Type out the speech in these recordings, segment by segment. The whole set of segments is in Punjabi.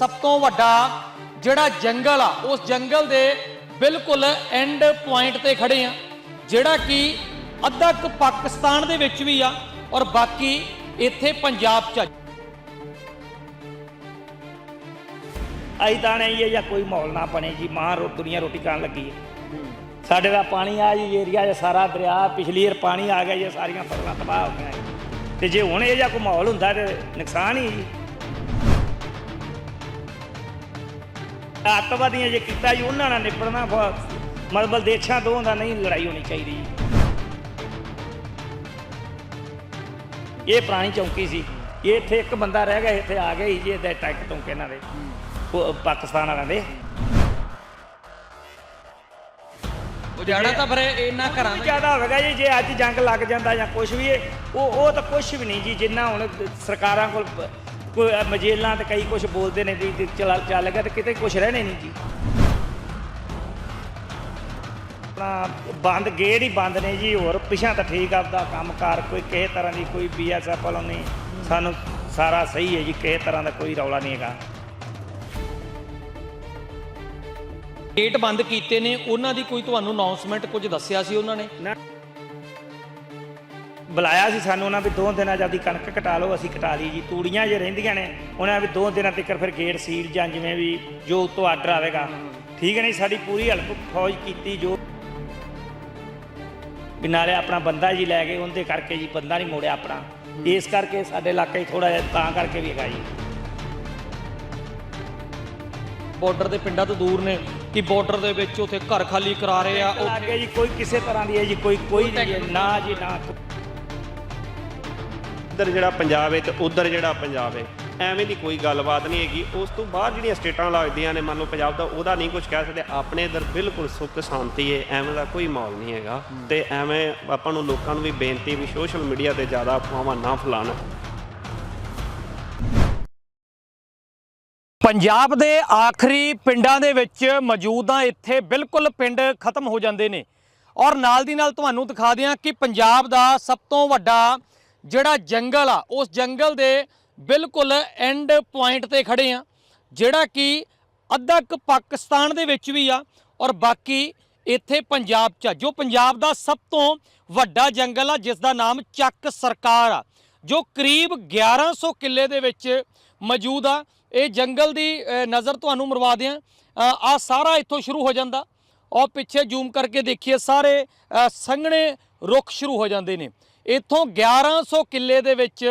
ਸਭ ਤੋਂ ਵੱਡਾ ਜਿਹੜਾ ਜੰਗਲ ਆ, ਉਸ ਜੰਗਲ ਦੇ ਬਿਲਕੁਲ ਐਂਡ ਪੁਆਇੰਟ ਤੇ ਖੜੇ ਆ। ਜਿਹੜਾ ਕਿ ਅੱਧਾ ਕੁ ਪਾਕਿਸਤਾਨ ਦੇ ਵਿੱਚ ਵੀ ਆ ਔਰ ਬਾਕੀ ਇੱਥੇ ਪੰਜਾਬ 'ਚ ਆ। ਅਸੀਂ ਤਾਂ ਨਹੀਂ ਇਹ ਜਾਂ ਕੋਈ ਮਾਹੌਲ ਨਾ ਬਣੇ ਜੀ, ਮਾਂ ਰੋ, ਦੁਨੀਆ ਰੋਟੀ ਖਾਣ ਲੱਗੀ ਹੈ। ਸਾਡੇ ਦਾ ਪਾਣੀ ਆ ਜੀ, ਏਰੀਆ 'ਚ ਸਾਰਾ ਦਰਿਆ, ਪਿਛਲੀ ਵਾਰ ਪਾਣੀ ਆ ਗਿਆ ਜੀ, ਸਾਰੀਆਂ ਫਸਲਾਂ ਤਬਾਹ ਹੋ ਗਈਆਂ ਜੀ। ਤੇ ਜੇ ਹੁਣ ਇਹ ਜਿਹਾ ਕੋਈ ਮਾਹੌਲ ਹੁੰਦਾ ਤੇ ਨੁਕਸਾਨ ਹੀ ਜੀ। ਅੱਤਵਾਦੀਆਂ ਜੇ ਕੀਤਾ ਜੀ ਉਹਨਾਂ ਨਾਲ ਨਿਪੜਨਾ ਮਤਲਬ ਦੇਸ਼ਾਂ ਦੋਵਾਂ ਦਾ ਨਹੀਂ ਲੜਾਈ ਹੋਣੀ ਚਾਹੀਦੀ ਇਹ ਪੁਰਾਣੀ ਚੌਂਕੀ ਸੀ। ਇਹ ਇੱਥੇ ਇੱਕ ਬੰਦਾ ਰਹਿ ਗਿਆ ਇੱਥੇ ਆ ਗਿਆ ਜੀ ਇਹਦੇ ਅਟੈਕ ਤੋਂ ਇਹਨਾਂ ਦੇ। ਉਹ ਪਾਕਿਸਤਾਨ ਵਾਲਿਆਂ ਦੇ। ਉਜਾੜਾ ਤਾਂ ਫਿਰ ਇਹਨਾਂ ਘਰਾਂ ਵੀ ਜ਼ਿਆਦਾ ਹੋਵੇਗਾ ਜੀ ਜੇ ਅੱਜ ਜੰਗ ਲੱਗ ਜਾਂਦਾ ਜਾਂ ਕੁਝ ਵੀ ਉਹ ਉਹ ਤਾਂ ਕੁਝ ਵੀ ਨਹੀਂ ਜੀ ਜਿੰਨਾ ਹੁਣ ਸਰਕਾਰਾਂ ਕੋਲ ਕੋਈ ਮਜੇਲਾਂ ਤੇ ਕਈ ਕੁਝ ਬੋਲਦੇ ਨੇ ਵੀ ਚੱਲ ਚੱਲ ਗਿਆ ਤੇ ਕਿਤੇ ਕੁਝ ਰਹਿਣੇ ਨਹੀਂ ਜੀ। ਆਪਣਾ ਬੰਦ ਗੇੜ ਹੀ ਬੰਦ ਨੇ ਜੀ ਹੋਰ ਪਿਛਾਂ ਤਾਂ ਠੀਕ ਆਪਦਾ ਕੰਮਕਾਰ ਕੋਈ ਕਿਸੇ ਤਰ੍ਹਾਂ ਦੀ ਕੋਈ ਬੀਐਸਐਫ ਵੱਲੋਂ ਨਹੀਂ। ਸਾਨੂੰ ਸਾਰਾ ਸਹੀ ਹੈ ਜੀ ਕਿਸੇ ਤਰ੍ਹਾਂ ਦਾ ਕੋਈ ਰੌਲਾ ਨਹੀਂ ਹੈਗਾ। ਗੇਟ ਬੰਦ ਕੀਤੇ ਨੇ ਉਹਨਾਂ ਦੀ ਕੋਈ ਤੁਹਾਨੂੰ ਅਨਾਉਂਸਮੈਂਟ ਕੁਝ ਦੱਸਿਆ ਸੀ ਉਹਨਾਂ ਨੇ? ਨਾ। ਬੁਲਾਇਆ ਸੀ ਸਾਨੂੰ ਉਹਨਾਂ ਵੀ ਦੋ ਦਿਨਾਂ ਜਲਦੀ ਕਣਕ ਕਟਾ ਲਓ ਅਸੀਂ ਕਟਾ ਲਈ ਜੀ। ਤੂੜੀਆਂ ਜੇ ਰਹਿੰਦੀਆਂ ਨੇ ਉਹਨਾਂ ਵੀ ਦੋ ਦਿਨਾਂ ਤੱਕ ਫਿਰ ਗੇਟ ਸੀਲ ਜਾਂ ਜਿਵੇਂ ਵੀ ਜੋ ਉਤੋਂ ਆਰਡਰ ਆਵੇਗਾ। ਠੀਕ ਹੈ ਨਹੀਂ? ਸਾਡੀ ਪੂਰੀ ਹੈਲਪ ਫੌਜ ਕੀਤੀ ਜੋ ਵੀ ਨਾਲੇ ਆਪਣਾ ਬੰਦਾ ਜੀ ਲੈ ਗਏ ਉਹਦੇ ਕਰਕੇ ਜੀ ਬੰਦਾ ਨਹੀਂ ਮੋੜਿਆ ਆਪਣਾ। ਇਸ ਕਰਕੇ ਸਾਡੇ ਇਲਾਕੇ ਥੋੜਾ ਜਿਹਾ ਤਾਂ ਕਰਕੇ ਵੀ ਹੈਗਾ ਜੀ। ਬਾਰਡਰ ਦੇ ਪਿੰਡਾਂ ਤੋਂ ਦੂਰ ਨੇ ਕਿ ਬਾਰਡਰ ਦੇ ਵਿੱਚ ਉੱਥੇ ਘਰ ਖਾਲੀ ਕਰਾ ਰਹੇ ਆ ਉਹ ਜੀ ਕੋਈ ਕਿਸੇ ਤਰ੍ਹਾਂ ਦੀ ਹੈ ਜੀ ਕੋਈ ਕੋਈ ਨਹੀਂ ਹੈ, ਨਾ ਜੀ ਨਾ ਇੱਧਰ ਜਿਹੜਾ ਪੰਜਾਬ ਹੈ ਤੇ ਉੱਧਰ ਜਿਹੜਾ ਪੰਜਾਬ ਹੈ, ਐਵੇਂ ਦੀ ਕੋਈ ਗੱਲਬਾਤ ਨਹੀਂ ਹੈਗੀ। ਉਸ ਤੋਂ ਬਾਅਦ ਜਿਹੜੀਆਂ ਸਟੇਟਾਂ ਲੱਗਦੀਆਂ ਨੇ, ਮੰਨ ਲਓ ਪੰਜਾਬ ਦਾ, ਉਹਦਾ ਨਹੀਂ ਕੁਝ ਕਹਿ ਸਕਦੇ। ਆਪਣੇ ਇੱਧਰ ਬਿਲਕੁਲ ਸੁੱਖ ਸ਼ਾਂਤੀ ਹੈ, ਐਵੇਂ ਦਾ ਕੋਈ ਮਾਹੌਲ ਨਹੀਂ ਹੈਗਾ। ਤੇ ਐਵੇਂ ਆਪਾਂ ਨੂੰ ਲੋਕਾਂ ਨੂੰ ਵੀ ਬੇਨਤੀ ਵੀ ਸੋਸ਼ਲ ਮੀਡੀਆ ਤੇ ਜ਼ਿਆਦਾ ਅਫਵਾਹਾਂ ਨਾ ਫੈਲਾਉਣ। ਪੰਜਾਬ ਦੇ ਆਖਰੀ ਪਿੰਡਾਂ ਦੇ ਵਿੱਚ ਮੌਜੂਦ ਆ, ਇੱਥੇ ਬਿਲਕੁਲ ਪਿੰਡ ਖਤਮ ਹੋ ਜਾਂਦੇ ਨੇ। ਔਰ ਨਾਲ ਦੀ ਨਾਲ ਤੁਹਾਨੂੰ ਦਿਖਾ ਦਿਆਂ ਕਿ ਪੰਜਾਬ ਦਾ ਸਭ ਤੋਂ ਵੱਡਾ ਜਿਹੜਾ ਜੰਗਲ ਆ, ਉਸ ਜੰਗਲ ਦੇ ਬਿਲਕੁਲ ਐਂਡ ਪੁਆਇੰਟ ਤੇ ਖੜੇ ਆ। ਜਿਹੜਾ ਕਿ ਅੱਧਾ ਕੁ ਪਾਕਿਸਤਾਨ ਦੇ ਵਿੱਚ ਵੀ ਆ ਔਰ ਬਾਕੀ ਇੱਥੇ ਪੰਜਾਬ 'ਚ ਆ, ਜੋ ਪੰਜਾਬ ਦਾ ਸਭ ਤੋਂ ਵੱਡਾ ਜੰਗਲ ਆ, ਜਿਸ ਦਾ ਨਾਮ ਚੱਕ ਸਰਕਾਰ ਆ, ਜੋ ਕਰੀਬ 1100 ਕਿੱਲੇ ਦੇ ਵਿੱਚ ਮੌਜੂਦ ਆ। ਇਹ ਜੰਗਲ ਦੀ ਨਜ਼ਰ ਤੁਹਾਨੂੰ ਮਰਵਾ ਦਿਆਂ। ਆ ਸਾਰਾ ਇੱਥੋਂ ਸ਼ੁਰੂ ਹੋ ਜਾਂਦਾ। ਔਰ ਪਿੱਛੇ ਜ਼ੂਮ ਕਰਕੇ ਦੇਖੀਏ, ਸਾਰੇ ਸੰਘਣੇ ਰੁੱਖ ਸ਼ੁਰੂ ਹੋ ਜਾਂਦੇ ਨੇ। ਇੱਥੋਂ 1100 ਕਿੱਲੇ ਦੇ ਵਿੱਚ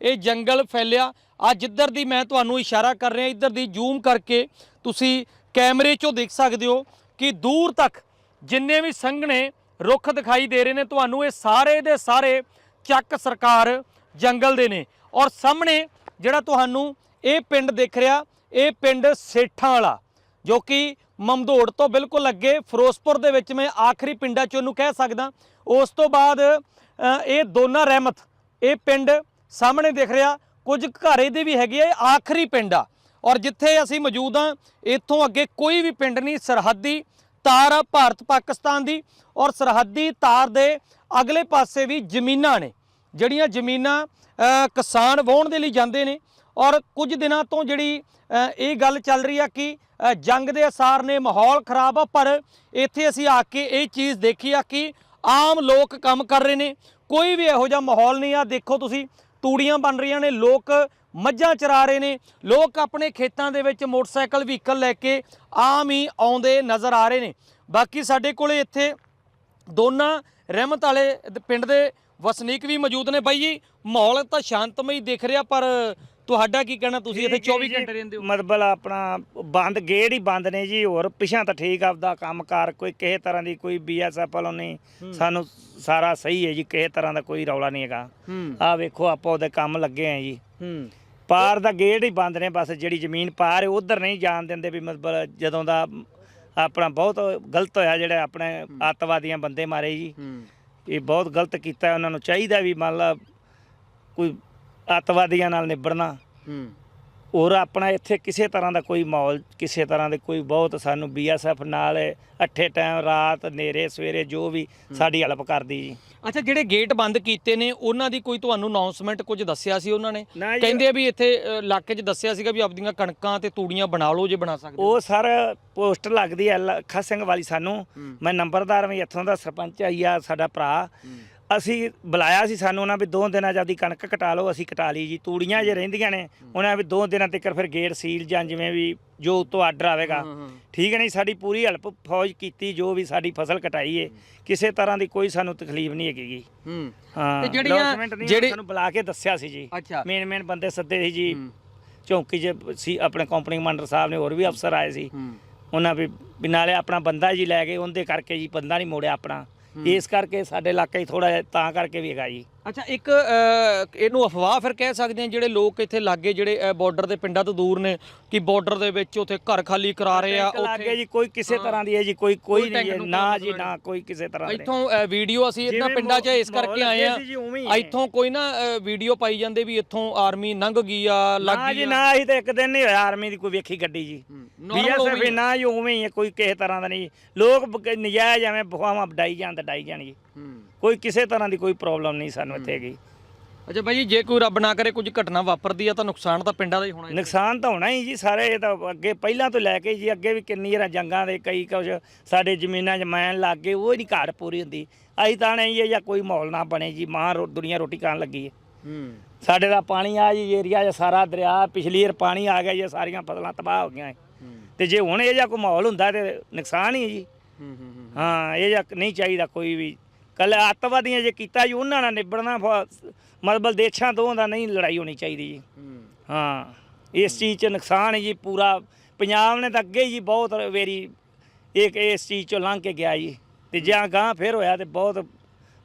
ਇਹ ਜੰਗਲ ਫੈਲਿਆ। ਆ ਜਿੱਧਰ ਦੀ ਮੈਂ ਤੁਹਾਨੂੰ ਇਸ਼ਾਰਾ ਕਰ ਰਿਹਾ, ਇੱਧਰ ਦੀ ਜ਼ੂਮ ਕਰਕੇ ਤੁਸੀਂ ਕੈਮਰੇ 'ਚੋਂ ਦੇਖ ਸਕਦੇ ਹੋ ਕਿ ਦੂਰ ਤੱਕ ਜਿੰਨੇ ਵੀ ਸੰਘਣੇ ਰੁੱਖ ਦਿਖਾਈ ਦੇ ਰਹੇ ਨੇ, ਤੁਹਾਨੂੰ ਇਹ ਸਾਰੇ ਦੇ ਸਾਰੇ ਚੱਕ ਸਰਕਾਰ ਜੰਗਲ ਦੇ ਨੇ। ਔਰ ਸਾਹਮਣੇ ਜਿਹੜਾ ਤੁਹਾਨੂੰ ਇਹ ਪਿੰਡ ਦਿਖ ਰਿਹਾ, ਇਹ ਪਿੰਡ ਸੇਠਾਂ ਵਾਲਾ, ਜੋ ਕਿ ਮਮਦੋੜ ਤੋਂ ਬਿਲਕੁਲ ਅੱਗੇ ਫਿਰੋਜ਼ਪੁਰ ਦੇ ਵਿੱਚ ਮੈਂ ਆਖਰੀ ਪਿੰਡਾਂ ਚੋਂ ਉਹਨੂੰ ਕਹਿ ਸਕਦਾ। ਉਸ ਤੋਂ ਬਾਅਦ ਇਹ ਦੋਨਾ ਰਹਿਮਤ, ਇਹ ਪਿੰਡ ਸਾਹਮਣੇ ਦਿਖ ਰਿਹਾ, ਕੁਝ ਘਰ ਇਹਦੇ ਵੀ ਹੈਗੇ ਆ, ਇਹ ਆਖਰੀ ਪਿੰਡ ਆ। ਔਰ ਜਿੱਥੇ ਅਸੀਂ ਮੌਜੂਦ ਆ ਇੱਥੋਂ ਅੱਗੇ ਕੋਈ ਵੀ ਪਿੰਡ ਨਹੀਂ, ਸਰਹੱਦੀ ਤਾਰ ਆ ਭਾਰਤ ਪਾਕਿਸਤਾਨ ਦੀ, ਔਰ ਸਰਹੱਦੀ ਤਾਰ ਦੇ ਅਗਲੇ ਪਾਸੇ ਵੀ ਜ਼ਮੀਨਾਂ ਨੇ, ਜਿਹੜੀਆਂ ਜ਼ਮੀਨਾਂ ਕਿਸਾਨ ਵਾਹੁਣ ਦੇ ਲਈ ਜਾਂਦੇ ਨੇ। ਔਰ ਕੁਝ ਦਿਨਾਂ ਤੋਂ ਜਿਹੜੀ ਇਹ ਗੱਲ ਚੱਲ ਰਹੀ ਆ ਕਿ ਜੰਗ ਦੇ ਅਸਾਰ ਨੇ, ਮਾਹੌਲ ਖਰਾਬ ਆ, ਪਰ ਇੱਥੇ ਅਸੀਂ ਆ ਕੇ ਇਹ ਚੀਜ਼ ਦੇਖੀ ਆ ਕਿ ਆਮ ਲੋਕ ਕੰਮ ਕਰ ਰਹੇ ਨੇ, ਕੋਈ ਵੀ ਇਹੋ ਜਿਹਾ ਮਾਹੌਲ ਨਹੀਂ ਆ। ਦੇਖੋ ਤੁਸੀਂ, ਤੂੜੀਆਂ ਬਣ ਰਹੀਆਂ ਨੇ, ਲੋਕ ਮੱਝਾਂ ਚਰਾ ਰਹੇ ਨੇ, ਲੋਕ ਆਪਣੇ ਖੇਤਾਂ ਦੇ ਵਿੱਚ ਮੋਟਰਸਾਈਕਲ, ਵਹੀਕਲ ਲੈ ਕੇ ਆਮ ਹੀ ਆਉਂਦੇ ਨਜ਼ਰ ਆ ਰਹੇ ਨੇ। ਬਾਕੀ ਸਾਡੇ ਕੋਲੇ ਇੱਥੇ ਦੋਨਾਂ ਰਹਿਮਤ ਵਾਲੇ ਪਿੰਡ ਦੇ ਵਸਨੀਕ ਵੀ ਮੌਜੂਦ ਨੇ ਬਾਈ ਜੀ। ਮਾਹੌਲ ਤਾਂ ਸ਼ਾਂਤਮਈ ਦਿਖ ਰਿਹਾ, ਪਰ ਤੁਹਾਡਾ ਕੀ ਕਹਿਣਾ? ਤੁਸੀਂ ਇੱਥੇ 24 ਘੰਟੇ ਰਹਿੰਦੇ ਹੋ। ਮਤਲਬ ਆਪਣਾ ਬੰਦ ਗੇੜ ਹੀ ਬੰਦ ਨੇ ਜੀ ਹੋਰ ਪਿਛਾਂ ਤਾਂ ਠੀਕ ਆਪਦਾ ਕੰਮਕਾਰ ਕੋਈ ਕਿਸੇ ਤਰ੍ਹਾਂ ਦੀ ਕੋਈ ਬੀਐਸਐਫ ਵੱਲੋਂ ਨਹੀਂ। ਸਾਨੂੰ ਸਾਰਾ ਸਹੀ ਹੈ ਜੀ ਕਿਸੇ ਤਰ੍ਹਾਂ ਦਾ ਕੋਈ ਰੌਲਾ ਨਹੀਂ ਹੈਗਾ। ਆਹ ਵੇਖੋ ਆਪਾਂ ਉਹਦੇ ਕੰਮ ਲੱਗੇ ਆ ਜੀ। ਪਾਰ ਦਾ ਗੇੜ ਹੀ ਬੰਦ ਨੇ ਬਸ ਜਿਹੜੀ ਜ਼ਮੀਨ ਪਾਰ ਹੈ ਉਧਰ ਨਹੀਂ ਜਾਣ ਦਿੰਦੇ ਵੀ ਮਤਲਬ ਜਦੋਂ ਦਾ ਆਪਣਾ ਬਹੁਤ ਗਲਤ ਹੋਇਆ ਜਿਹੜੇ ਆਪਣੇ ਅੱਤਵਾਦੀਆਂ ਬੰਦੇ ਮਾਰੇ ਜੀ। ਇਹ ਬਹੁਤ ਗਲਤ ਕੀਤਾ। ਉਹਨਾਂ ਨੂੰ। ਚਾਹੀਦਾ ਵੀ ਮੰਨ ਲਾ ਕੋਈ ਅੱਤਵਾਦੀਆਂ ਨਾਲ ਨਿਬੜਨਾ। ਹੂੰ। ਔਰ ਆਪਣਾ ਇੱਥੇ ਕਿਸੇ ਤਰ੍ਹਾਂ ਦਾ ਕੋਈ ਮਾਹੌਲ ਕਿਸੇ ਤਰ੍ਹਾਂ ਦੇ ਕੋਈ ਬਹੁਤ ਸਾਨੂੰ ਬੀਐਸਐਫ ਨਾਲ ਅੱਠੇ ਟਾਈਮ ਰਾਤ ਨੇਰੇ ਸਵੇਰੇ ਜੋ ਵੀ ਸਾਡੀ ਹੈਲਪ ਕਰਦੀ ਜੀ। ਅੱਛਾ ਜਿਹੜੇ ਗੇਟ ਬੰਦ ਕੀਤੇ ਨੇ ਉਹਨਾਂ ਦੀ ਕੋਈ ਤੁਹਾਨੂੰ ਅਨਾਉਂਸਮੈਂਟ ਕੁਝ ਦੱਸਿਆ ਸੀ ਉਹਨਾਂ ਨੇ? ਨਾ ਜੀ। ਕਹਿੰਦੇ ਆ ਵੀ ਇੱਥੇ ਅ, ਇਲਾਕੇ 'ਚ ਦੱਸਿਆ ਸੀਗਾ ਵੀ ਆਪਦੀਆਂ ਕਣਕਾਂ ਤੇ ਤੂੜੀਆਂ ਬਣਾ ਲਓ ਜੇ ਬਣਾ ਸਕਦੇ ਹੋ। ਉਹ ਸਰ ਪੋਸਟ ਲੱਗਦੀ ਹੈ ਲੱਖਾ ਸਿੰਘ ਵਾਲੀ ਸਾਨੂੰ। ਮੈਂ ਨੰਬਰਦਾਰ ਵੀ ਇੱਥੋਂ ਦਾ ਸਰਪੰਚ ਆਈ ਆ ਸਾਡਾ ਭਰਾ। ਅਸੀਂ ਬੁਲਾਇਆ ਸੀ ਸਾਨੂੰ ਉਹਨਾਂ ਵੀ ਦੋ ਦਿਨਾਂ ਜਦੀ ਕਣਕ ਕਟਾ ਲਓ ਅਸੀਂ ਕਟਾ ਲਈ ਜੀ। ਤੂੜੀਆਂ ਜੇ ਰਹਿੰਦੀਆਂ ਨੇ ਉਹਨਾਂ ਵੀ ਦੋ ਦਿਨਾਂ ਤੱਕ ਫਿਰ ਗੇਟ ਸੀਲ ਜਾਂ ਜਿਵੇਂ ਵੀ ਜੋ ਉਤੋਂ ਆਰਡਰ ਆਵੇਗਾ। ਠੀਕ ਹੈ ਨਹੀਂ? ਸਾਡੀ ਪੂਰੀ ਹੈਲਪ ਫੌਜ ਕੀਤੀ ਜੋ ਵੀ ਸਾਡੀ ਫਸਲ ਕਟਾਈ ਏ। ਕਿਸੇ ਤਰ੍ਹਾਂ ਦੀ ਕੋਈ ਸਾਨੂੰ ਤਕਲੀਫ ਨਹੀਂ ਹੈਗੀ ਜੀ। ਹੂੰ। ਤੇ ਜਿਹੜੀਆਂ- ਜਿਹੜੀ- ਸਾਨੂੰ ਬੁਲਾ ਕੇ ਦੱਸਿਆ ਸੀ ਜੀ। ਮੇਨ ਮੇਨ ਬੰਦੇ ਸੱਦੇ ਸੀ ਜੀ। ਚੌਂਕੀ 'ਚ ਸੀ ਆਪਣੇ ਕੰਪਨੀ ਕਮਾਂਡਰ ਸਾਹਿਬ ਨੇ ਹੋਰ ਵੀ ਅਫਸਰ ਆਏ ਸੀ। ਉਹਨਾਂ ਵੀ ਵੀ ਨਾਲੇ ਆਪਣਾ ਬੰਦਾ ਜੀ ਲੈ ਗਏ ਉਹਦੇ ਕਰਕੇ ਜੀ ਬੰਦਾ ਨਹੀਂ ਮੋੜਿਆ ਆਪਣਾ। ਇਸ ਕਰਕੇ ਸਾਡੇ ਇਲਾਕੇ 'ਚ ਥੋੜਾ ਤਾਂ ਕਰਕੇ ਵੀ ਹੈਗਾ ਜੀ। ਅੱਛਾ ਇੱਕ ਇਹਨੂੰ ਅਫਵਾਹ ਫਿਰ ਕਹਿ ਸਕਦੇ ਆ ਜਿਹੜੇ ਲੋਕ ਇੱਥੇ ਲਾਗੇ ਜਿਹੜੇ ਬਾਰਡਰ ਦੇ ਪਿੰਡਾਂ ਤੋਂ ਦੂਰ ਨੇ ਕਿ ਬਾਰਡਰ ਦੇ ਵਿੱਚ ਉੱਥੇ ਘਰ ਖਾਲੀ ਕਰਾ ਰਹੇ ਆ ਲੱਗੇ ਜੀ ਕੋਈ ਕਿਸੇ ਤਰ੍ਹਾਂ ਦੀ ਹੈ ਜੀ ਕੋਈ ਕੋਈ ਨਹੀਂ ਹੈ ਨੂੰ ਨਾ ਜੀ ਨਾ ਕੋਈ ਕਿਸੇ ਤਰ੍ਹਾਂ ਦੇ। ਇੱਥੋਂ ਵੀਡੀਓ ਅਸੀਂ ਇਹਨਾਂ ਪਿੰਡਾਂ 'ਚ ਇਸ ਕਰਕੇ ਆਏ ਆ। ਜੀ। ਇੱਥੋਂ ਕੋਈ ਨਾ ਵੀਡੀਓ ਪਾਈ ਜਾਂਦੇ ਵੀ ਇੱਥੋਂ ਆਰਮੀ ਲੰਘ ਗਈ ਆ ਲੱਗ ਨਾ ਗਈ ਜੀ ਆ। ਨਾ ਅਸੀਂ ਤਾਂ ਇੱਕ ਦਿਨ ਨਹੀਂ ਹੋਇਆ ਆਰਮੀ ਦੀ ਕੋਈ ਵੇਖੀ ਗੱਡੀ ਜੀ। ਬੀਐਸਐਫ ਨਾ ਜੀ ਉਵੇਂ ਹੀ ਹੈ ਕੋਈ ਕਿਸੇ ਤਰ੍ਹਾਂ ਦਾ ਨਹੀਂ। ਲੋਕ ਨਜਾਇਜ਼ ਐਵੇਂ ਬਖਵਾਵਾਂ ਵਡਾਈ ਜਾਣ ਤੇ ਡਾਈ ਜਾਣ ਜੀ। ਹੂੰ। ਕੋਈ ਕਿਸੇ ਤਰ੍ਹਾਂ ਦੀ ਕੋਈ ਪ੍ਰੋਬਲਮ ਨਹੀਂ ਸਾਨੂੰ ਇੱਥੇ ਹੈਗੀ। ਅੱਛਾ ਬਾਈ ਜੀ, ਜੇ ਕੋਈ ਰੱਬ ਨਾ ਕਰੇ ਕੁਝ ਘਟਨਾ ਵਾਪਰਦੀ ਆ ਤਾਂ ਨੁਕਸਾਨ ਤਾਂ ਪਿੰਡਾਂ ਦਾ ਹੀ ਹੋਣਾ ਹੈ ਨੁਕਸਾਨ ਤਾਂ ਹੋਣਾ ਹੀ ਜੀ ਸਾਰੇ ਇਹ ਤਾਂ ਅੱਗੇ ਪਹਿਲਾਂ ਤੋਂ ਲੈ ਕੇ ਜੀ ਅੱਗੇ ਵੀ ਕਿੰਨੀ ਵਾਰ ਜੰਗਾਂ ਦੇ ਕਈ ਕੁਝ ਸਾਡੇ ਜ਼ਮੀਨਾਂ 'ਚ ਮੈਨ ਲੱਗ ਗਏ ਉਹ ਨਹੀਂ ਘਾਟ ਪੂਰੀ ਹੁੰਦੀ। ਅਸੀਂ ਤਾਂ ਨਹੀਂ ਇਹ ਜਾਂ ਕੋਈ ਮਾਹੌਲ ਨਾ ਬਣੇ ਜੀ ਮਾਂ ਰੋ- ਦੁਨੀਆ ਰੋਟੀ ਖਾਣ ਲੱਗੀ ਹੈ। ਹੂੰ। ਸਾਡੇ ਦਾ ਪਾਣੀ ਆ ਜੀ ਏਰੀਆ 'ਚ ਸਾਰਾ ਦਰਿਆ ਪਿਛਲੀ ਵਾਰ ਪਾਣੀ ਆ ਗਿਆ ਜੀ ਸਾਰੀਆਂ ਫਸਲਾਂ ਤਬਾਹ ਹੋ ਗਈਆਂ। ਹੈ। ਤੇ ਜੇ ਹੁਣ ਇਹ ਜਾਂ ਕੋਈ ਮਾਹੌਲ ਹੁੰਦਾ ਤੇ ਨੁਕਸਾਨ ਹੀ ਹੈ ਜੀ। ਹੂੰ ਹੂੰ ਹਾਂ ਇਹ ਜਾਂ ਨਹੀਂ ਚਾਹੀਦਾ ਕੋਈ ਵੀ ਕੱਲ ਅੱਤਵਾਦੀਆਂ ਜੇ ਕੀਤਾ ਜੀ ਉਹਨਾਂ ਨਾਲ ਨਿਬੜਨਾ ਫ- ਮਤਲਬ ਦੇਸ਼ਾਂ ਦੋਵਾਂ ਦਾ ਨਹੀਂ ਲੜਾਈ ਹੋਣੀ ਚਾਹੀਦੀ ਜੀ। ਹੂੰ। ਇਸ ਚੀਜ਼ 'ਚ ਨੁਕਸਾਨ ਹੈ ਜੀ ਪੂਰਾ ਪੰਜਾਬ ਨੇ ਤਾਂ ਅੱਗੇ ਜੀ ਬਹੁਤ ਵੇਰੀ ਇੱਕ ਇਸ ਚੀਜ਼ 'ਚੋਂ ਲੰਘ ਕੇ ਗਿਆ ਜੀ ਤੇ ਜਾਂ ਗਾਂ ਫਿਰ ਹੋਇਆ ਤੇ ਬਹੁਤ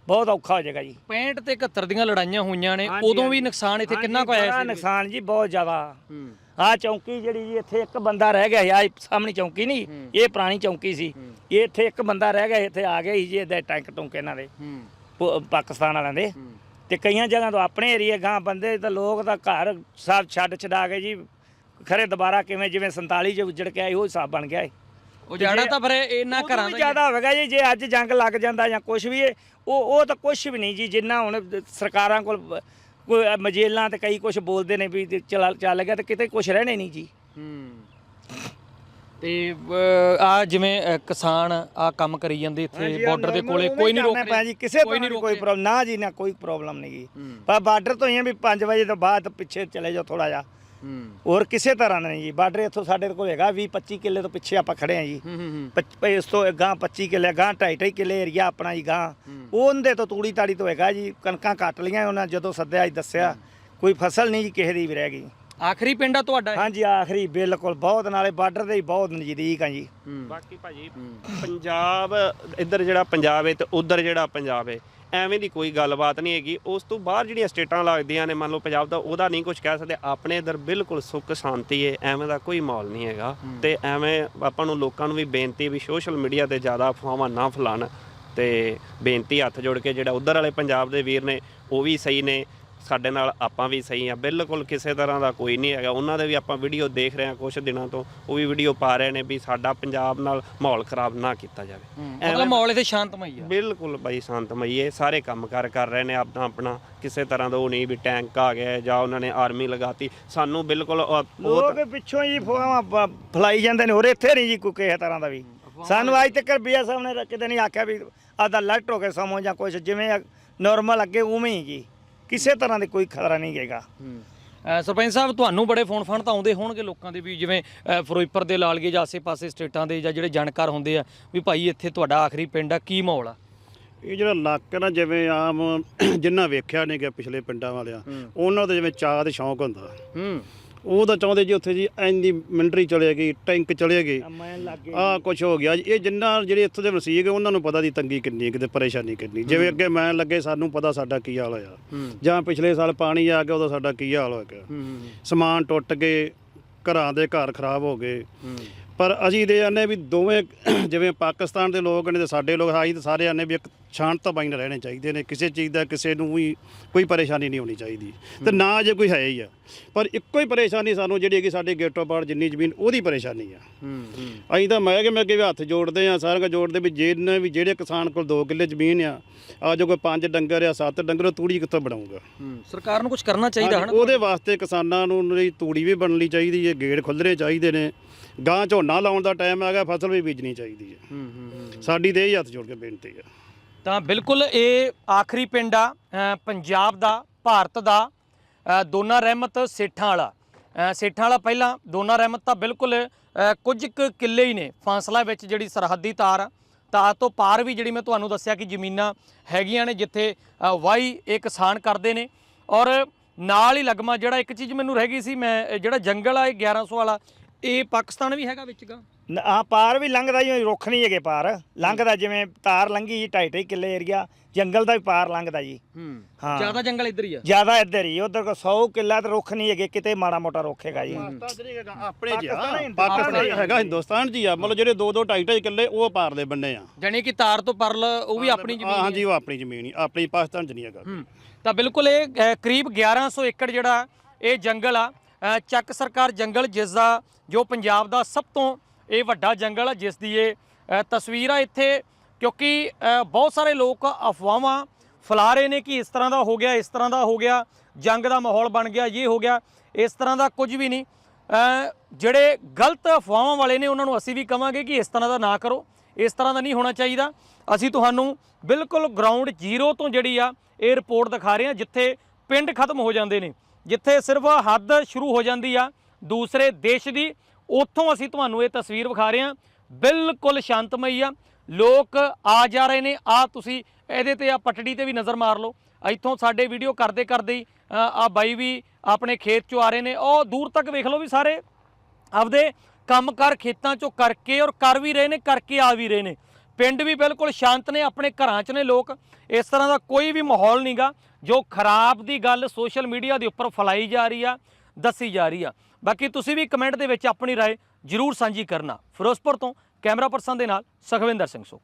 ਬਹੁਤ ਔਖਾ ਹੋ ਜਾਏਗਾ ਜੀ। 65 ਤੇ 71 ਦੀਆਂ ਲੜਾਈਆਂ ਹੋਈਆਂ ਨੇ ਉਦੋਂ ਵੀ। ਨੁਕਸਾਨ ਇੱਥੇ ਕਿੰਨਾ ਕੁ ਆਇਆ ਸੀ? ਨੁਕਸਾਨ ਜੀ ਬਹੁਤ ਜ਼ਿਆਦਾ। ਹੂੰ। ਆ ਚੌਂਕੀ ਜਿਹੜੀ ਜੀ ਇੱਥੇ ਇੱਕ ਬੰਦਾ ਰਹਿ ਗਿਆ ਆ ਸਾਹਮਣੀ ਚੌਂਕੀ ਨਹੀਂ ਇਹ ਪੁਰਾਣੀ ਚੌਂਕੀ ਸੀ। ਇਹ ਇੱਥੇ ਇੱਕ ਬੰਦਾ ਰਹਿ ਗਿਆ ਇੱਥੇ ਆ ਗਿਆ ਸੀ ਜੀ ਇਹਦੇ ਟੈਂਕ ਟੁੰਕ ਇਹਨਾਂ ਦੇ ਹੂੰ। ਪ- ਪਾਕਿਸਤਾਨ ਵਾਲਿਆਂ ਦੇ। ਹੂੰ। ਤੇ ਕਈਆਂ ਜਗ੍ਹਾ ਤੋਂ ਆਪਣੇ ਏਰੀਏ ਗਾਂ ਬੰਦੇ ਤਾਂ ਲੋਕ ਤਾਂ ਘਰ ਸਭ ਛੱਡ ਛਡਾ ਕੇ ਜੀ ਖਰੇ ਦੁਬਾਰਾ ਕਿਵੇਂ ਜਿਵੇਂ 47 ਚ ਉੱਜੜ ਕੇ ਆਏ ਉਹ ਹਿਸਾਬ ਬਣ ਗਿਆ ਉਹ ਜਾਣਾ ਤਾਂ ਫਿਰ ਇਹਨਾਂ ਉਦੋਂ ਘਰਾਂ ਵੀ ਦਾ ਹੀ ਜ਼ਿਆਦਾ ਹੋਵੇਗਾ ਜੀ ਜੇ ਅੱਜ ਜੰਗ ਲੱਗ ਜਾਂਦਾ ਜਾਂ ਕੁਝ ਵੀ ਇਹ ਉਹ ਉਹ ਤਾਂ ਕੁਝ ਵੀ ਨਹੀਂ ਜੀ ਜਿੰਨਾ ਹੁਣ ਸਰਕਾਰਾਂ ਕੋਲ ਬ- ਕੋਈ ਮਜੇਲਾਂ ਤੇ ਕਈ ਕੁਝ ਬੋਲਦੇ ਨੇ ਵੀ ਚੱਲ ਚੱਲ ਗਿਆ ਤੇ ਕਿਤੇ ਕੁਝ ਰਹਿਣੇ ਨਹੀਂ ਜੀ ਤੇ ਆ ਜਿਵੇਂ ਕਿਸਾਨ ਆ ਕੰਮ ਕਰੀ ਜਾਂਦੇ ਇੱਥੇ ਬਾਰਡਰ ਦੇ ਕੋਲੇ ਕੋਈ ਨਹੀਂ ਰੋਕ ਰਿਹਾ ਜੀ ਕਿਸੇ ਕੋਈ ਨਹੀਂ ਕੋਈ। ਪ੍ਰੋਬਲਮ ਨਾ ਜੀ ਨਾ ਕੋਈ ਪ੍ਰੋਬਲਮ ਨਹੀਂ। ਪਰ ਬਾਰਡਰ ਤੋਂ ਹੀ ਆ ਵੀ 5 ਵਜੇ ਤੋਂ ਬਾਅਦ ਪਿੱਛੇ ਚਲੇ ਜਾਓ ਥੋੜਾ ਜਿਹਾ ਹੋਰ ਕਿਸੇ ਤਰ੍ਹਾਂ ਦਾ ਨਹੀਂ ਜੀ। ਬਾਰਡਰ ਇੱਥੋਂ ਸਾਡੇ ਕੋਲ ਹੈਗਾ 20 25 ਕਿੱਲੇ ਤੋਂ ਪਿੱਛੇ ਆਪਾਂ ਖੜੇ ਆ ਜੀ। ਹੂੰ ਹੂੰ ਪੱਚ- ਇਸ ਤੋਂ ਗਾਂ 25 ਕਿੱਲੇ ਗਾਂ ਢਾਈ ਢਾਈ ਕਿੱਲੇ ਏਰੀਆ ਆਪਣਾ ਜੀ ਗਾਂ ਉਹਦੇ ਤੋਂ ਤੂੜੀ ਤਾੜੀ ਤੋਂ ਹੈਗਾ ਜੀ ਕਣਕਾਂ ਕੱਟ ਲੀਆਂ ਉਹਨਾਂ ਜਦੋਂ ਸੱਦਿਆ ਜੀ ਦੱਸਿਆ। ਕੋਈ ਫਸਲ ਨਹੀਂ ਜੀ ਕਿਸੇ ਦੀ ਵੀ ਰਹਿ ਗਈ। ਆਖਰੀ ਪਿੰਡ ਆ ਤੁਹਾਡਾ? ਇਹ? ਹਾਂਜੀ ਆਖਰੀ ਬਿਲਕੁਲ ਬਹੁਤ ਨਾਲੇ ਬਾਰਡਰ ਦੇ ਹੀ ਬਹੁਤ ਨਜ਼ਦੀਕ ਆ ਜੀ। ਹੂੰ। ਬਾਕੀ ਭਾਜੀ ਪੰਜਾਬ ਇੱਧਰ ਜਿਹੜਾ ਪੰਜਾਬ ਹੈ ਤੇ ਉਧਰ ਜਿਹੜਾ ਪੰਜਾਬ ਹੈ ਐਵੇਂ ਦੀ ਕੋਈ ਗੱਲਬਾਤ ਨਹੀਂ ਹੈਗੀ। ਉਸ ਤੋਂ ਬਾਹਰ ਜਿਹੜੀਆਂ ਸਟੇਟਾਂ ਲੱਗਦੀਆਂ ਨੇ ਮੰਨ ਲਓ ਪੰਜਾਬ ਦਾ ਉਹਦਾ ਨਹੀਂ ਕੁਝ ਕਹਿ ਸਕਦੇ। ਆਪਣੇ ਇੱਧਰ ਬਿਲਕੁਲ ਸੁੱਖ ਸ਼ਾਂਤੀ ਹੈ ਐਵੇਂ ਦਾ ਕੋਈ ਮਾਹੌਲ ਨਹੀਂ ਹੈਗਾ। ਤੇ ਐਵੇਂ ਆਪਾਂ ਨੂੰ ਲੋਕਾਂ ਨੂੰ ਵੀ ਬੇਨਤੀ ਵੀ ਸੋਸ਼ਲ ਮੀਡੀਆ ਤੇ ਜ਼ਿਆਦਾ ਅਫਵਾਹਾਂ ਨਾ ਫੈਲਾਣ ਤੇ ਬੇਨਤੀ ਹੱਥ ਜੋੜ ਕੇ ਜਿਹੜਾ ਉਧਰ ਵਾਲੇ ਪੰਜਾਬ ਦੇ ਵੀਰ ਨੇ ਉਹ ਵੀ ਸਹੀ ਨੇ। ਸਾਡੇ ਨਾਲ ਆਪਾਂ ਵੀ ਸਹੀ ਆ। ਬਿਲਕੁਲ ਕਿਸੇ ਤਰ੍ਹਾਂ ਦਾ ਕੋਈ ਨਹੀਂ ਹੈਗਾ। ਉਹਨਾਂ ਦੇ ਵੀ ਆਪਾਂ ਵੀਡੀਓ ਦੇਖ ਰਹੇ ਹਾਂ ਕੁਝ ਦਿਨਾਂ ਤੋਂ। ਉਹ ਵੀ ਵੀਡੀਓ ਪਾ ਰਹੇ ਨੇ ਵੀ ਸਾਡਾ ਪੰਜਾਬ ਨਾਲ ਮਾਹੌਲ ਖਰਾਬ ਨਾ ਕੀਤਾ ਜਾਵੇ। ਮਤਲਬ ਮਾਹੌਲ ਇੱਥੇ ਸ਼ਾਂਤਮਈ ਆ। ਬਿਲਕੁਲ ਬਾਈ ਸ਼ਾਂਤਮਈ ਹੈ ਸਾਰੇ ਕੰਮਕਾਰ ਕਰ ਰਹੇ ਨੇ ਆਪਣਾ ਆਪਣਾ। ਕਿਸੇ ਤਰ੍ਹਾਂ ਦਾ ਉਹ ਨਹੀਂ ਵੀ ਟੈਂਕ ਆ ਗਿਆ ਜਾਂ ਉਹਨਾਂ ਨੇ ਆਰਮੀ ਲਗਾਤੀ। ਸਾਨੂੰ ਬਿਲਕੁਲ ਲੋਕ ਪਿੱਛੋਂ ਜੀ ਫੋਆ ਫਲਾਈ ਜਾਂਦੇ ਨੇ। ਹੋਰ ਇੱਥੇ ਨਹੀਂ ਜੀ ਕੋਈ ਕਿਸੇ ਤਰ੍ਹਾਂ ਦਾ ਵੀ। ਸਾਨੂੰ ਅੱਜ ਤੱਕ ਬੀਆ ਸਾਹਿਬ ਨੇ ਕਿਤੇ ਨਹੀਂ ਆਖਿਆ ਵੀ ਆਦਾ ਲੱਟ ਹੋ ਕੇ ਸਮੋ ਜਾਂ ਕੁਝ ਜਿਵੇਂ ਨਾਰਮਲ ਅੱਗੇ ਉਵੇਂ ਹੀ ਜੀ। ਕਿਸੇ ਤਰ੍ਹਾਂ ਦੀ ਕੋਈ ਖਤਰਾ ਨਹੀਂ ਹੈਗਾ। ਅ, ਸਰਪੰਚ ਸਾਹਿਬ ਤੁਹਾਨੂੰ ਬੜੇ ਫੋਨ ਫਾਨ ਤਾਂ ਆਉਂਦੇ ਹੋਣਗੇ ਲੋਕਾਂ ਦੇ ਵੀ ਜਿਵੇਂ ਅ, ਫਿਰੋਜ਼ਪੁਰ ਦੇ ਲਾਲਗੇ ਜਾਂ ਆਸੇ-ਪਾਸੇ ਸਟੇਟਾਂ ਦੇ ਜਾਂ ਜਿਹੜੇ ਜਾਣਕਾਰ ਹੁੰਦੇ ਆ ਵੀ ਭਾਈ ਇੱਥੇ ਤੁਹਾਡਾ ਆਖਰੀ ਪਿੰਡ ਆ ਕੀ ਮਾਹੌਲ ਆ? ਇਹ ਜਿਹੜਾ ਇਲਾਕਾ ਨਾ ਜਿਵੇਂ ਆਮ ਜਿੰਨਾ ਵੇਖਿਆ ਨਹੀਂ ਗਿਆ ਪਿਛਲੇ ਪਿੰਡਾਂ ਵਾਲਿਆਂ ਉਹਨਾਂ ਦਾ ਜਿਵੇਂ ਚਾਹ ਤੇ ਸ਼ੌਂਕ ਹੁੰਦਾ। ਹੂੰ। ਉਹ ਤਾਂ ਚਾਹੁੰਦੇ ਜੀ ਉੱਥੇ ਜੀ ਇੰਨੀ ਮਿਲਟਰੀ ਚਲੇ ਗਈ ਟੈਂਕ ਚਲੇ ਗਏ। ਮੈਂ ਲੱਗੇ ਆ ਕੁਝ ਹੋ ਗਿਆ ਜੀ। ਇਹ ਜਿੰਨਾ ਜਿਹੜੇ ਇੱਥੋਂ ਦੇ ਵਸੀਕ ਹੈ ਉਹਨਾਂ ਨੂੰ ਪਤਾ ਦੀ ਤੰਗੀ ਕਿੰਨੀ ਹੈ, ਕਿਤੇ ਪਰੇਸ਼ਾਨੀ ਕਿੰਨੀ। ਜਿਵੇਂ ਅੱਗੇ ਮੈਂ ਲੱਗੇ ਸਾਨੂੰ ਪਤਾ ਸਾਡਾ ਕੀ ਹਾਲ ਹੋਇਆ। ਜਾਂ ਪਿਛਲੇ ਸਾਲ ਪਾਣੀ ਆ ਗਿਆ ਉਦੋਂ ਸਾਡਾ ਕੀ ਹਾਲ ਹੋ ਗਿਆ। ਸਮਾਨ ਟੁੱਟ ਗਏ ਘਰਾਂ ਦੇ ਘਰ ਖਰਾਬ ਹੋ ਗਏ। ਪਰ ਅਸੀਂ ਦੇ ਆਨੇ ਵੀ ਦੋਵੇਂ ਜਿਵੇਂ ਪਾਕਿਸਤਾਨ ਦੇ ਲੋਕ ਨੇ ਤੇ ਸਾਡੇ ਲੋਕ ਆਈ ਤੇ ਸਾਰੇ ਆਨੇ ਵੀ ਇੱਕ ਸ਼ਾਂਤ ਤਾਂ ਬਾਈ ਨਾਲ ਰਹਿਣੇ ਚਾਹੀਦੇ ਨੇ ਕਿਸੇ ਚੀਜ਼ ਦਾ ਕਿਸੇ ਨੂੰ ਵੀ ਕੋਈ ਪਰੇਸ਼ਾਨੀ ਨਹੀਂ ਹੋਣੀ ਚਾਹੀਦੀ। ਤੇ ਨਾ ਜੇ ਕੋਈ ਹੈ ਹੀ ਆ। ਪਰ ਇੱਕੋ ਹੀ ਪਰੇਸ਼ਾਨੀ ਸਾਨੂੰ ਜਿਹੜੀ ਕਿ ਸਾਡੇ ਗੇਟੋਂ ਬਾਹਰ ਜਿੰਨੀ ਜ਼ਮੀਨ ਉਹਦੀ ਪਰੇਸ਼ਾਨੀ ਆ। ਅਸੀਂ ਤਾਂ ਮੈਂ ਕਿ ਮੈਂ ਅੱਗੇ ਹੱਥ ਜੋੜਦੇ ਆ ਸਾਰਿਆਂ ਨੂੰ ਜੋੜਦੇ ਵੀ ਜਿਹਨੇ ਵੀ ਜਿਹੜੇ ਕਿਸਾਨ ਕੋਲ 2 ਕਿੱਲੇ ਜ਼ਮੀਨ ਆ ਆ ਜੋ ਕੋਈ 5 ਡੰਗਰ ਆ 7 ਡੰਗਰ ਤੂੜੀ ਕਿੱਥੋਂ ਬਣਾਊਗਾ? ਸਰਕਾਰ ਨੂੰ ਕੁਝ ਕਰਨਾ ਚਾਹੀਦਾ ਹਨ? ਉਹਦੇ ਵਾਸਤੇ ਕਿਸਾਨਾਂ ਨੂੰ ਤੂੜੀ ਵੀ ਬਣਨੀ ਚਾਹੀਦੀ ਹੈ ਗੇੜ ਖੁੱਲ੍ਹਣੇ ਚਾਹੀਦੇ ਨੇ। ਗਾਂ ਝੋਨਾ ਲਾਉਣ ਦਾ ਟਾਈਮ ਆ ਗਿਆ ਫਸਲ ਵੀ ਬੀਜਣੀ ਚਾਹੀਦੀ ਹੈ। ਸਾਡੀ ਤੇ ਇਹ ਹੱਥ ਜੋੜ ਕੇ ਬੇਨਤੀ ਆ ਤਾਂ ਬਿਲਕੁਲ ਇਹ ਆਖਰੀ ਪਿੰਡ ਆ ਅ, ਪੰਜਾਬ ਦਾ ਭਾਰਤ ਦਾ ਅ, ਦੋਨਾ ਰਹਿਮਤ ਸੇਠਾਂ ਵਾਲਾ। ਅ, ਸੇਠਾਂ ਵਾਲਾ ਪਹਿਲਾਂ ਦੋਨਾ ਰਹਿਮਤ ਤਾਂ ਬਿਲਕੁਲ ਅ, ਕੁਝ ਕੁ ਕਿੱਲੇ ਹੀ ਨੇ। ਫਾਸਲਾ ਵਿੱਚ ਜਿਹੜੀ ਸਰਹੱਦੀ ਤਾਰ ਆ ਤਾਂ ਤੋਂ ਪਾਰ ਵੀ ਜਿਹੜੀ ਮੈਂ ਤੁਹਾਨੂੰ ਦੱਸਿਆ ਕਿ ਜ਼ਮੀਨਾਂ ਹੈਗੀਆਂ ਨੇ ਜਿੱਥੇ ਅ, ਵਾਹੀ ਇਹ ਕਿਸਾਨ ਕਰਦੇ ਨੇ। ਔਰ ਨਾਲ ਹੀ ਲਗਮਾ ਜਿਹੜਾ ਇੱਕ ਚੀਜ਼ ਮੈਨੂੰ ਰਹਿ ਗਈ ਸੀ ਮੈਂ ਜਿਹੜਾ ਜੰਗਲ ਆ ਇਹ 1100 ਵਾਲਾ ਇਹ ਪਾਕਿਸਤਾਨ ਵੀ ਹੈਗਾ ਵਿੱਚ ਗਾ। ਨ- ਹਾਂ ਪਾਰ ਵੀ ਲੰਘਦਾ ਜਿਵੇਂ ਰੁੱਖ ਨਹੀਂ ਹੈਗੇ ਪਾਰ। ਲੰਘਦਾ ਜਿਵੇਂ ਤਾਰ ਲੰਘੀ ਢਾਈ ਢਾਈ ਕਿੱਲੇ ਏਰੀਆ। ਜੰਗਲ ਦਾ ਵੀ ਪਾਰ ਲੰਘਦਾ ਜੀ। ਹੂੰ। ਹਾਂ। ਜ਼ਿਆਦਾ ਜੰਗਲ ਇੱਧਰ ਹੀ ਆ। ਜ਼ਿਆਦਾ ਇੱਧਰ ਹੀ ਉਧਰ ਕੋ 100 ਕਿੱਲਾ ਤੇ ਰੁੱਖ ਨਹੀਂ ਹੈਗੇ ਕਿਤੇ ਮਾੜਾ ਮੋਟਾ ਰੁੱਖ ਹੈਗਾ ਜੀ। ਆਪਣੇ ਜੀ ਪਾਕਿਸਤਾਨ ਹੀ- ਪਾਕਿਸਤਾਨ ਹੈਗਾ ਹਿੰਦੁਸਤਾਨ ਜੀ ਆ। ਮਤਲਬ ਜਿਹੜੇ 2 2 2.5 2.5 ਕਿੱਲੇ ਉਹ ਪਾਰਲੇ ਬੰਨੇ ਆ। ਜਾਣੀ ਕਿ ਤਾਰ ਤੋਂ ਪਰਲ ਉਹ ਵੀ ਆਪਣੀ ਜ਼ਮੀਨ ਹਾਂ ਹਾਂਜੀ ਉਹ ਆਪਣੀ ਜ਼ਮੀਨ ਹੀ। ਆਪਣੀ ਪਾਕਿਸਤਾਨ ਚ ਨਹੀਂ ਹੈਗਾ। ਤਾਂ ਬਿਲਕੁਲ ਇਹ ਕਰੀਬ 1100 ਏਕੜ ਜਿਹੜਾ ਇਹ ਜੰਗਲ ਆ ਚੱਕ ਸਰਕਾਰ ਜੰਗਲ, ਜਿਸ ਦਾ ਜੋ ਪੰਜਾਬ ਦਾ ਸਭ ਤੋਂ ਇਹ ਵੱਡਾ ਜੰਗਲ ਆ, ਜਿਸ ਦੀ ਇਹ ਤਸਵੀਰ ਆ ਇੱਥੇ, ਕਿਉਂਕਿ ਬਹੁਤ ਸਾਰੇ ਲੋਕ ਅਫਵਾਹਾਂ ਫੈਲਾ ਰਹੇ ਨੇ ਕਿ ਇਸ ਤਰ੍ਹਾਂ ਦਾ ਹੋ ਗਿਆ, ਇਸ ਤਰ੍ਹਾਂ ਦਾ ਹੋ ਗਿਆ, ਜੰਗ ਦਾ ਮਾਹੌਲ ਬਣ ਗਿਆ, ਇਹ ਹੋ ਗਿਆ, ਇਸ ਤਰ੍ਹਾਂ ਦਾ ਕੁਝ ਵੀ ਨਹੀਂ। ਜਿਹੜੇ ਗਲਤ ਅਫਵਾਹਾਂ ਵਾਲੇ ਨੇ, ਉਹਨਾਂ ਨੂੰ ਅਸੀਂ ਵੀ ਕਵਾਂਗੇ ਕਿ ਇਸ ਤਰ੍ਹਾਂ ਦਾ ਨਾ ਕਰੋ, ਇਸ ਤਰ੍ਹਾਂ ਦਾ ਨਹੀਂ ਹੋਣਾ ਚਾਹੀਦਾ। ਅਸੀਂ ਤੁਹਾਨੂੰ ਬਿਲਕੁਲ ਗਰਾਊਂਡ ਜ਼ੀਰੋ ਤੋਂ ਜਿਹੜੀ ਆ, ਇਹ ਰਿਪੋਰਟ ਦਿਖਾ ਰਹੇ ਹਾਂ, ਜਿੱਥੇ ਪਿੰਡ ਖਤਮ ਹੋ ਜਾਂਦੇ ਨੇ। ਜਿੱਥੇ ਸਿਰਫ ਹੱਦ ਸ਼ੁਰੂ ਹੋ ਜਾਂਦੀ ਆ ਦੂਸਰੇ ਦੇਸ਼ ਦੀ, ਉੱਥੋਂ ਅਸੀਂ ਤੁਹਾਨੂੰ ਇਹ ਤਸਵੀਰ ਵਿਖਾ ਰਹੇ ਹਾਂ। ਬਿਲਕੁਲ ਸ਼ਾਂਤਮਈ ਆ। ਲੋਕ ਆ ਜਾ ਰਹੇ ਨੇ। ਆ ਤੁਸੀਂ ਇਹਦੇ ਤੇ ਆ ਪਟੜੀ ਤੇ ਵੀ ਨਜ਼ਰ ਮਾਰ ਲਓ। ਇੱਥੋਂ ਸਾਡੇ ਵੀਡੀਓ ਕਰਦੇ ਕਰਦੇ ਹੀ ਆ ਬਾਈ ਵੀ ਆਪਣੇ ਖੇਤ ਚੋਂ ਆ ਰਹੇ ਨੇ। ਉਹ ਦੂਰ ਤੱਕ ਵੇਖ ਲਓ ਵੀ ਸਾਰੇ ਆਪਦੇ ਕੰਮਕਾਰ ਖੇਤਾਂ ਚੋਂ ਕਰਕੇ ਔਰ ਕਰ ਵੀ ਰਹੇ ਨੇ, ਕਰਕੇ ਆ ਵੀ ਰਹੇ ਨੇ। ਪਿੰਡ ਵੀ ਬਿਲਕੁਲ ਸ਼ਾਂਤ ਨੇ ਆਪਣੇ ਘਰਾਂ 'ਚ ਨੇ ਲੋਕ ਇਸ ਤਰ੍ਹਾਂ ਦਾ ਕੋਈ ਵੀ ਮਾਹੌਲ ਨਹੀਂਗਾ ਜੋ ਖਰਾਬ ਦੀ ਗੱਲ ਸੋਸ਼ਲ ਮੀਡੀਆ ਦੇ ਉੱਪਰ ਫੈਲਾਈ ਜਾ ਰਹੀ ਆ ਦੱਸੀ ਜਾ ਰਹੀ ਆ ਬਾਕੀ ਤੁਸੀਂ ਵੀ ਕਮੈਂਟ ਦੇ ਵਿੱਚ ਆਪਣੀ رائے ਜਰੂਰ ਸਾਂਝੀ ਕਰਨਾ ਫਿਰੋਜ਼ਪੁਰ ਤੋਂ ਕੈਮਰਾ ਪਰਸਨ ਦੇ ਨਾਲ ਸੁਖਵਿੰਦਰ ਸਿੰਘ ਸੋ